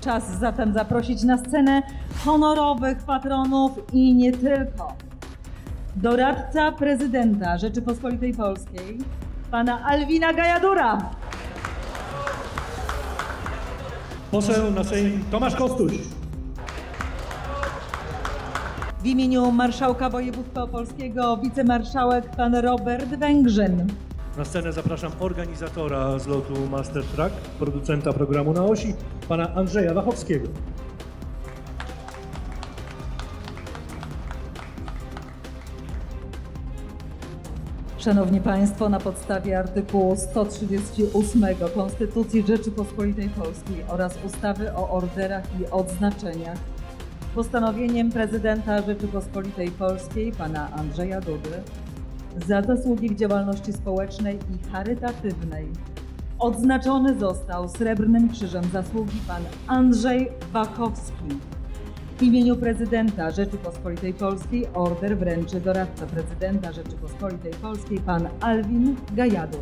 Czas zatem zaprosić na scenę honorowych patronów i nie tylko. Doradca prezydenta Rzeczypospolitej Polskiej, pana Alwina Gajadura. Poseł na Sejm Tomasz Kostuś. W imieniu marszałka województwa opolskiego wicemarszałek pan Robert Węgrzyn. Na scenę zapraszam organizatora zlotu Master Track, producenta programu na osi, pana Andrzeja Wachowskiego. Szanowni Państwo, na podstawie artykułu 138 Konstytucji Rzeczypospolitej Polskiej oraz ustawy o orderach i odznaczeniach, postanowieniem prezydenta Rzeczypospolitej Polskiej, pana Andrzeja Dudy, za zasługi w działalności społecznej i charytatywnej odznaczony został Srebrnym Krzyżem Zasługi pan Andrzej Wachowski. W imieniu prezydenta Rzeczypospolitej Polskiej order wręczy doradca prezydenta Rzeczypospolitej Polskiej pan Alwin Gajadur.